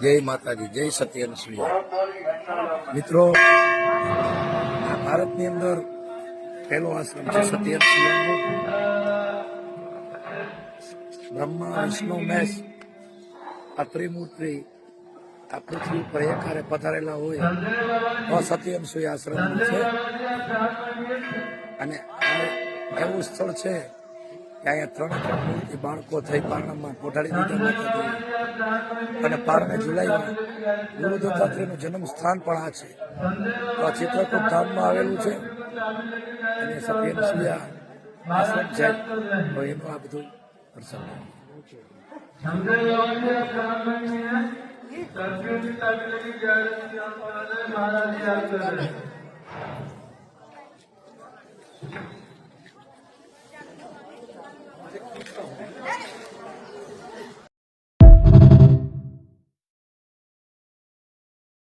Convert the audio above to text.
જય માતાજી, જય સત્યન સૂર્ય મિત્રો ભારતની અંદર પહેલો આશ્રમ છે સત્યન સૂર્યનો બ્રહ્મા, વિષ્ણુ મહેશ આ ત્રિમૂર્તિ આ પૃથ્વી પર એકારે પધારેલા હોય, તો સત્યન સૂર્ય આશ્રમ છે. અને આ એવું સ્થળ છે અહીંયા ત્રણ ત્રણ મૂર્તિ બાળકો થઈ પારણામાં પોઢાડી દીધા માતાજી અને પારણા જુલાઈમાં ગુરુ દત્તાત્રેયનું જન્મ સ્થાન પણ આ છે. તો આ ચિત્રકૂટ ધામમાં આવેલું છે. અને સફેદ સુયા આશ્રમ છે. તો એનું આ બધું પ્રસંગ મહારાજ Yeah.